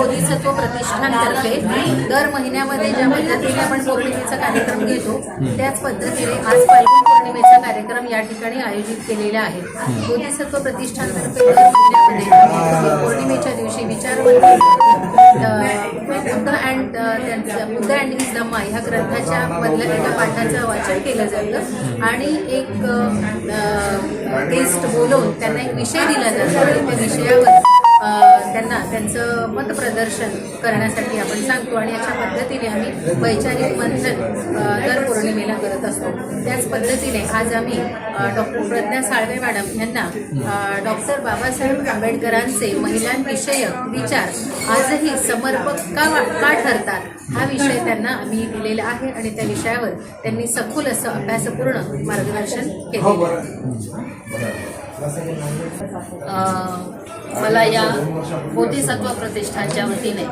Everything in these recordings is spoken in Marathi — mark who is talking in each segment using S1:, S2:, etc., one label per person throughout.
S1: बोधिसत्व प्रतिष्ठानतर्फे दर महिन्यामध्ये ज्या पद्धतीने आपण पौर्णिमेचा कार्यक्रम घेतो त्याच पद्धतीने आज फाल्गुन पौर्णिमेचा कार्यक्रम या ठिकाणी आयोजित केलेला आहे. बोधिसत्व प्रतिष्ठानतर्फे दर महिन्यामध्ये पौर्णिमेच्या दिवशी विचारवंत बुद्ध अँड त्यांचं बुद्ध अँड हिज धम्मा ह्या ग्रंथाच्या मधल्या एका पाठाचं वाचन केलं जातं. आणि एक गेस्ट बोलवून त्यांना एक विषय दिला जातो. आणि त्या विषयावर त्यांना त्यांचं मतप्रदर्शन करण्यासाठी आपण सांगतो आणि अशा पद्धतीने आम्ही वैचारिक मंथन दर पौर्णिमेला करत असतो. त्याच पद्धतीने आज आम्ही डॉक्टर प्रज्ञा साळवे मॅडम यांना डॉक्टर बाबासाहेब आंबेडकरांचे महिलांविषयक विचार आजही समर्पक का का ठरतात? हा विषय त्यांना आम्ही दिलेला आहे आणि त्या विषयावर त्यांनी सखोल असं अभ्यासपूर्ण मार्गदर्शन
S2: केले मला या बोधिसत्व प्रतिष्ठानच्या वतीने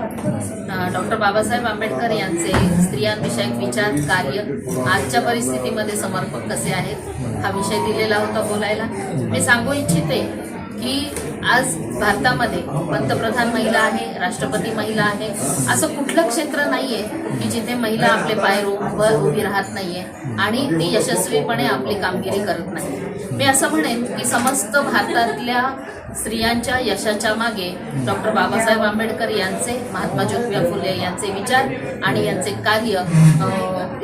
S2: डॉक्टर बाबासाहेब आंबेडकर यांचे स्त्रियांविषयक विचार कार्य आजच्या परिस्थितीमध्ये समर्पक कसे आहेत हा विषय दिलेला होता बोलायला. मी सांगू इच्छिते की आज भारतामध्ये पंतप्रधान महिला आहे राष्ट्रपती महिला आहे. असं कुठलं क्षेत्र नाहीये की जिथे महिला आपले पाय रोववर उभी राहत नाहीये आणि ती यशस्वीपणे आपली कामगिरी करत नाही. मी असं म्हणेन की समस्त भारतातल्या स्त्रियांच्या यशाच्या मागे डॉक्टर बाबासाहेब आंबेडकर यांचे महात्मा ज्योतिबा फुले यांचे विचार आणि यांचे कार्य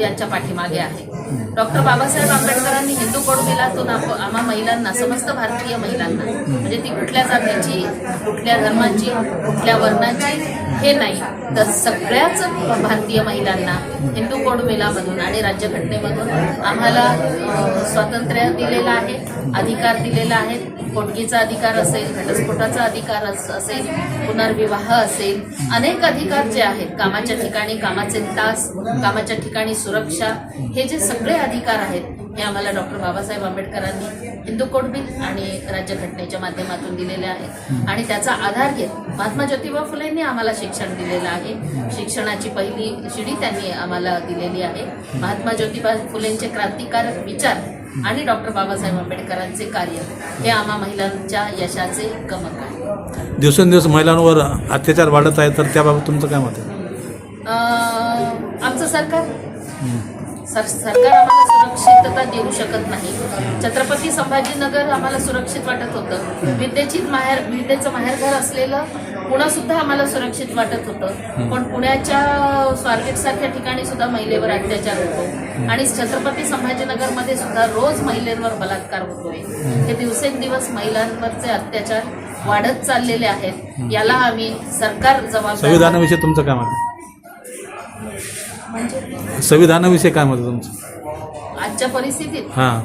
S2: यांच्या पाठीमागे आहे. डॉक्टर बाबासाहेब आंबेडकरांनी हिंदू कोड दिला तो आम्हा महिलांना समस्त भारतीय महिलांना. म्हणजे ती कुठल्या जातीची कुठल्या धर्माची कुठल्या वर्णाची हे नाही. तर सगळ्याच भारतीय महिलांना हिंदू कडुमिलामधून आणि राज्यघटनेमधून आम्हाला स्वातंत्र्य दिलेलं आहे अधिकार दिलेला आहे. पोटगीचा अधिकार असेल घटस्फोटाचा अधिकार असेल पुनर्विवाह असेल अनेक अधिकार जे आहेत कामाच्या ठिकाणी कामाचे तास कामाच्या ठिकाणी सुरक्षा हे जे सगळे अधिकार आहेत हे आम्हाला डॉक्टर बाबासाहेब आंबेडकरांनी हिंदू कोड बिल आणि राज्यघटनेच्या माध्यमातून दिलेले आहे. आणि त्याचा आधार घेत महात्मा ज्योतिबा फुलेंनी आम्हाला शिक्षण दिलेलं आहे. शिक्षणाची पहिली शिडी त्यांनी आम्हाला दिलेली आहे. महात्मा ज्योतिबा फुलेंचे क्रांतिकारक विचार आणि डॉक्टर बाबासाहेब आंबेडकरांचे कार्य हे आम्हा महिलांच्या यशाचे गमक आहे.
S3: दिवसेंदिवस महिलांवर अत्याचार वाढत आहे तर त्याबाबत तुमचं काय मत आहे?
S2: आमचं सरकार सर सरकार आम्हाला सुरक्षितता देऊ शकत नाही. छत्रपती संभाजीनगर आम्हाला सुरक्षित वाटत होतं. विद्येची माहेर विद्येचं माहेरघर असलेलं पुणं सुद्धा आम्हाला सुरक्षित वाटत होतं. पण पुण्याच्या स्वारगेट सारख्या ठिकाणी सुद्धा महिलेवर अत्याचार होतो. आणि छत्रपती संभाजीनगरमध्ये सुद्धा रोज महिलांवर बलात्कार होतोय. हे दिवसेंदिवस महिलांवरचे अत्याचार वाढत चाललेले आहेत. याला आम्ही सरकार जबाबदार
S3: संविधानाविषयी तुमचं आहे? संविधानाविषयी काय मत आहे तुमचं?
S2: आजच्या परिस्थितीत?
S3: हां.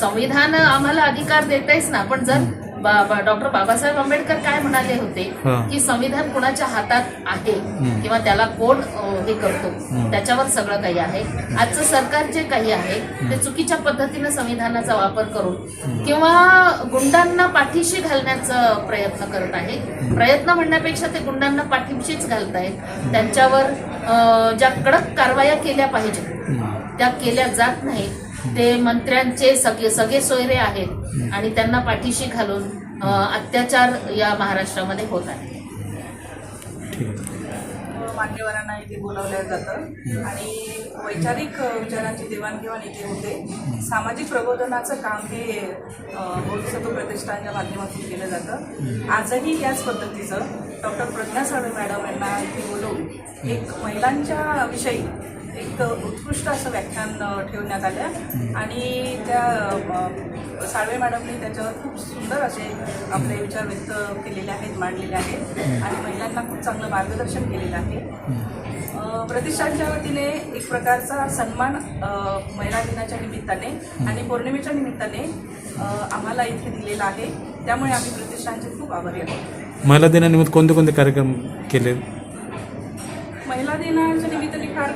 S2: संविधान आम्हाला अधिकार देतेच ना पण जर बा- बा- डॉक्टर बाबासाहेब आंबेडकर काय म्हणाले होते. की संविधान कुणाच्या हातात आहे किंवा त्याला कोण हे करतो त्याच्यावर सगळं काही आहे. आजचं सरकार जे काही आहे ते चुकीच्या पद्धतीनं संविधानाचा वापर करून किंवा गुंडांना पाठीशी घालण्याचा प्रयत्न करत आहे. प्रयत्न म्हणण्यापेक्षा ते गुंडांना पाठीशीच घालतायत त्यांच्यावर अ, ज्या कडक कारवाया केल्या पाहिजेत त्या केल्या जात नाहीत. ते मंत्र्यांचे सगळे सगळे सोयरे आहेत. आणि त्यांना पाठीशी घालून अ, अत्याचार या महाराष्ट्रामध्ये होत आहे.
S4: मान्यवरांना इथे बोलावलं जातं. आणि वैचारिक विचारांची देवाणघेवाण इथे होते. सामाजिक प्रबोधनाचं काम हे बोधिसत्व प्रतिष्ठानच्या माध्यमातून केलं जातं. आजही याच पद्धतीचं डॉक्टर प्रज्ञा साळवे मॅडम यांना इथे बोलवून एक महिलांच्या विषयी एक उत्कृष्ट असं व्याख्यान ठेवण्यात आलं आणि त्या साळवे मॅडमने त्याच्यावर खूप सुंदर असे आपले विचार व्यक्त केलेले आहेत मांडलेले आहेत. आणि महिलांना खूप चांगलं मार्गदर्शन केलेलं आहे. प्रतिष्ठानच्या वतीने एक प्रकारचा सन्मान महिला दिनाच्या निमित्ताने आणि पौर्णिमेच्या निमित्ताने आम्हाला इथे दिलेला आहे. त्यामुळे आम्ही प्रतिष्ठानचे खूप आभारी आहोत.
S3: महिला दिनानिमित्त कोणते कोणते कार्यक्रम केले?
S4: महिला दिनाच्या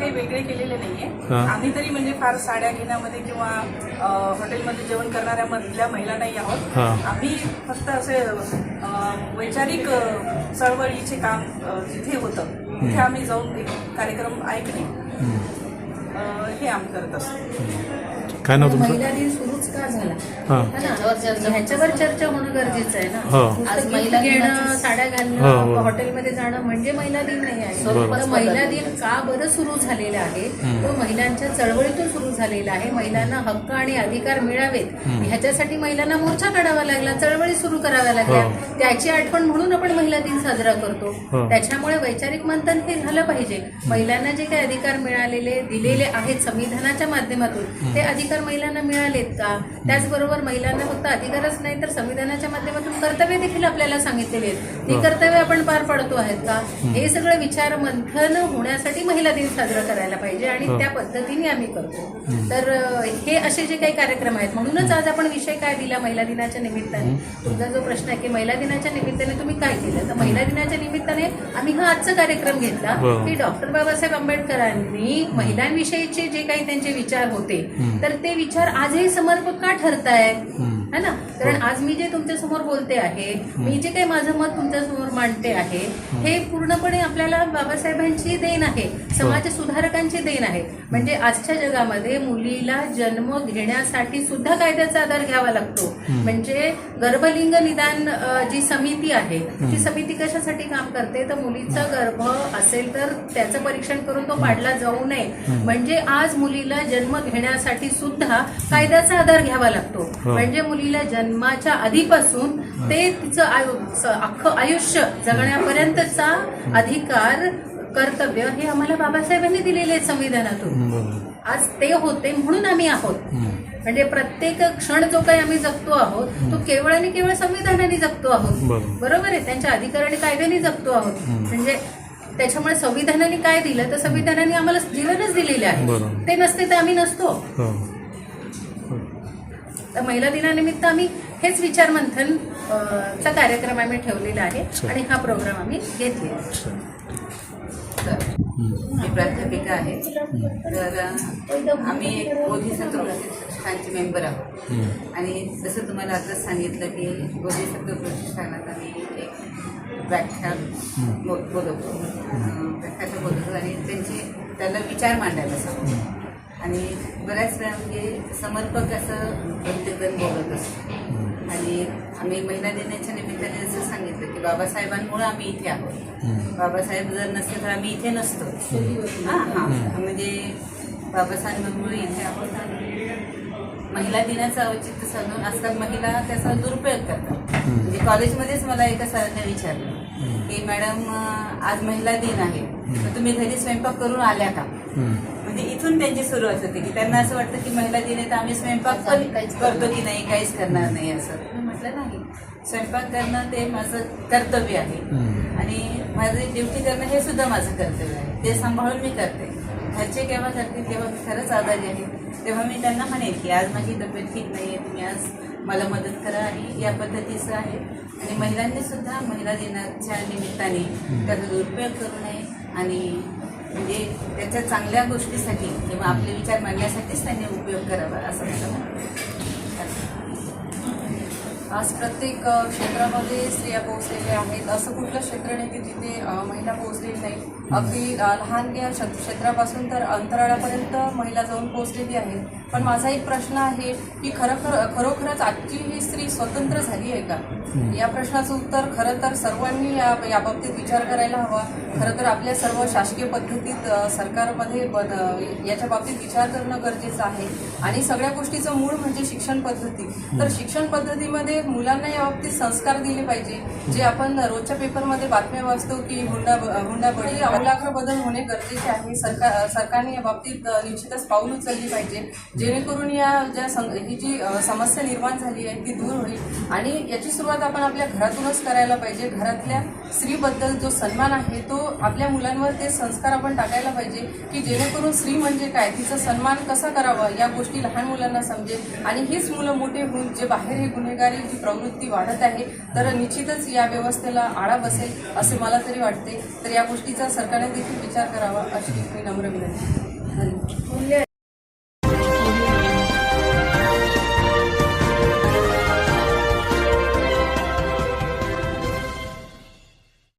S4: काही वेगळे केलेले नाहीये.
S3: हा.
S4: आम्ही तरी म्हणजे फार साड्या घेण्यामध्ये किंवा अ, हॉटेलमध्ये जेवण करणाऱ्या मधल्या महिला नाही आहोत.
S3: हा.
S4: आम्ही फक्त असे अ, वैचारिक अ, चळवळीचे काम अ, जिथे होतं तिथे आम्ही जाऊन एक कार्यक्रम ऐकणे अ, हे आम्ही करत असतो.
S3: काय नाव तुमचं?
S1: महिला दिन सुरूच का झाला?
S3: हां.
S1: है
S2: चर्चा-
S1: ह्याच्यावर चर्चा होणं गरजेचं आहे ना.
S3: हो.
S2: आज महिला
S1: घेणं साड्या
S3: हो,
S1: घालणं
S3: हो.
S1: हॉटेलमध्ये जाणं म्हणजे महिला दिन नाही आहे.
S2: बरोबर.
S1: तर महिला दिन का बरं सुरू झालेला आहे? तो महिलांच्या चळवळीतून सुरू झालेला आहे. महिलांना हक्क आणि अधिकार मिळावेत. ह्याच्यासाठी महिलांना मोर्चा काढावा लागला चळवळी सुरू कराव्या लागल्या.
S3: हो.
S1: त्याची आठवण म्हणून आपण महिला दिन साजरा करतो.
S3: हो.
S1: त्याच्यामुळे वैचारिक मंथन हे झालं पाहिजे. महिलांना जे काही अधिकार मिळालेले दिलेले आहेत संविधानाच्या माध्यमातून ते अधिकार महिलांना मिळालेत का? त्याचबरोबर महिलांना फक्त अधिकारच नाही तर संविधानाच्या माध्यमातून कर्तव्य देखील आपल्याला सांगितलेले आहेत. ती. कर्तव्य आपण पार पाडतो आहेत का? हे. सगळं विचार मंथन होण्यासाठी महिला दिन साजरा करायला पाहिजे आणि. त्या पद्धतीने आम्ही करतो. तर हे असे जे काही कार्यक्रम आहेत म्हणूनच आज आपण विषय काय दिला महिला दिनाच्या निमित्ताने? तुमचा जो प्रश्न आहे की महिला दिनाच्या निमित्ताने तुम्ही काय केलं? तर महिला दिनाच्या निमित्ताने आम्ही हा आजचा कार्यक्रम घेतला. की डॉक्टर बाबासाहेब आंबेडकरांनी महिलांविषयीचे जे काही त्यांचे विचार होते तर ते विचार आजही समर्पक का 嗯 है ना? कारण आज मी जे तुमच्यासमोर बोलते आहे मी जे काही माझं मत तुमच्यासमोर मांडते आहे हे. पूर्णपणे आपल्याला बाबासाहेबांची देण आहे समाज सुधारकांची देण आहे. म्हणजे आजच्या जगामध्ये मुलीला जन्म घेण्यासाठी सुद्धा कायद्याचा आधार घ्यावा लागतो. म्हणजे गर्भलिंग निदान जी समिती आहे ती समिती कशासाठी काम करते? तर मुलीचा गर्भ असेल तर त्याचं परीक्षण करून तो पाडला जाऊ नये. म्हणजे आज मुलीला जन्म घेण्यासाठी सुद्धा कायद्याचा आधार घ्यावा लागतो.
S3: हो.
S1: म्हणजे मुलीला जन्माच्या आधीपासून ते तिचं आयु अख्खं आयुष्य जगण्यापर्यंतचा अधिकार कर्तव्य हे आम्हाला बाबासाहेबांनी दिलेले संविधानातून. आज ते होते म्हणून आम्ही आहोत. म्हणजे प्रत्येक क्षण जो काही आम्ही जगतो आहोत तो केवळ आणि केवळ संविधानाने जगतो आहोत.
S3: बरोबर.
S1: आहे त्यांच्या अधिकार आणि कायद्याने जगतो आहोत. म्हणजे त्याच्यामुळे संविधानाने काय दिलं तर संविधानाने आम्हाला जीवनच दिलेले आहे. ते नसते तर आम्ही नसतो.
S3: हो.
S1: तर महिला दिनानिमित्त आम्ही हेच विचार मंथन चा कार्यक्रम आम्ही ठेवलेला आहे. आणि हा प्रोग्राम आम्ही घेतलेला आहे.
S5: मी प्राध्यापिका आहे तर आम्ही एक बोधिसत्व प्रतिष्ठानचे मेंबर आहोत. आणि जसं तुम्हाला आताच सांगितलं की बोधिसत्व प्रतिष्ठानात आम्ही एक व्याख्यान बो- बोलवतो. अं, व्याख्यान बोलवतो. आणि त्यांचे त्याला विचार मांडायला सांगतो. आणि बऱ्याच वेळा म्हणजे समर्पक असं प्रत्येकजण बोलत असतो. आणि आम्ही महिला दिनाच्या निमित्ताने जसं सांगितलं की बाबासाहेबांमुळे आम्ही इथे आहोत. बाबासाहेब जर नसते तर आम्ही इथे नसतो. हां हां. म्हणजे बाबासाहेबांमुळे इथे आहोत आणि महिला दिनाचं औचित्य साधून आजकाल महिला त्याचा दुरुपयोग करतात. म्हणजे कॉलेजमध्येच मला एका सरांनी विचारलं की मॅडम आज महिला दिन आहे. तर तुम्ही घरी स्वयंपाक करून आल्या का? इथून त्यांची सुरुवात होते की त्यांना असं वाटतं की महिला दिन आहे तर आम्ही स्वयंपाक पण
S2: काहीच
S5: करतो की नाही काहीच करणार नाही असं. म्हटलं नाही. स्वयंपाक करणं ते माझं कर्तव्य आहे. आणि माझी ड्युटी करणं हे सुद्धा माझं कर्तव्य आहे. ते सांभाळून मी करते. घरचे केव्हा करतील तेव्हा मी खरंच आजारी आहे. तेव्हा मी त्यांना म्हणेन की आज माझी तब्येत ठीक नाही आहे तुम्ही आज मला मदत करा आणि या पद्धतीचं आहे. आणि महिलांनी सुद्धा महिला दिनाच्या निमित्ताने त्याचा दुरुपयोग करू नये आणि म्हणजे त्याच्या चांगल्या गोष्टीसाठी किंवा आपले विचार मांडण्यासाठीच त्यांनी उपयोग करावा असं मला
S6: आज प्रत्येक क्षेत्रामध्ये स्त्रिया पोहोचलेल्या आहेत. असं कुठलं क्षेत्र नाही की जिथे महिला पोहोचलेली नाही. अगदी अ, लहान या क्षेत्र- क्षेत्रापासून तर अंतराळापर्यंत महिला जाऊन पोहोचलेली आहे पण माझा एक प्रश्न आहे की खरं खरं खरोखरच आजची ही स्त्री स्वतंत्र झाली आहे का? या प्रश्नाचं उत्तर खरं तर सर्वांनी या याबाबतीत विचार करायला हवा. खरं तर आपल्या सर्व शासकीय पद्धतीत सरकारमध्ये बद याच्या बाबतीत विचार करणं गरजेचं आहे. आणि सगळ्या गोष्टीचं मूळ म्हणजे शिक्षण पद्धती. तर शिक्षण पद्धतीमध्ये मुलांना या बाबतीत संस्कार दिले पाहिजे. जे आपण रोजच्या पेपरमध्ये बातम्या वाचतो की हुंडा हुंडाबळी अमूलाग्र बदल होणे गरजेचे आहे. सरकार सरकारने या बाबतीत निश्चितच पाऊल उचलली पाहिजे. जेणेकरून या ज्या सं- ही जी समस्या निर्माण झाली आहे ती दूर होईल. आणि याची सुरुवात आपण आपल्या घरातूनच करायला पाहिजे. घरातल्या स्त्रीबद्दल जो सन्मान आहे तो आपल्या मुलांवर ते संस्कार आपण टाकायला पाहिजे की जेणेकरून स्त्री म्हणजे काय? तिचा सन्मान कसा करावा? या गोष्टी लहान मुलांना समजेल. आणि हीच मुलं मोठे होऊन जे बाहेर हे गुन्हेगारी जी प्रवृत्ती वाढत आहे तर निश्चितच या व्यवस्थेला आळा बसेल असे मला तरी वाटते. तर या गोष्टीचा सरकारने देखील विचार करावा अशी मी नम्र विनंती. धन्यवाद.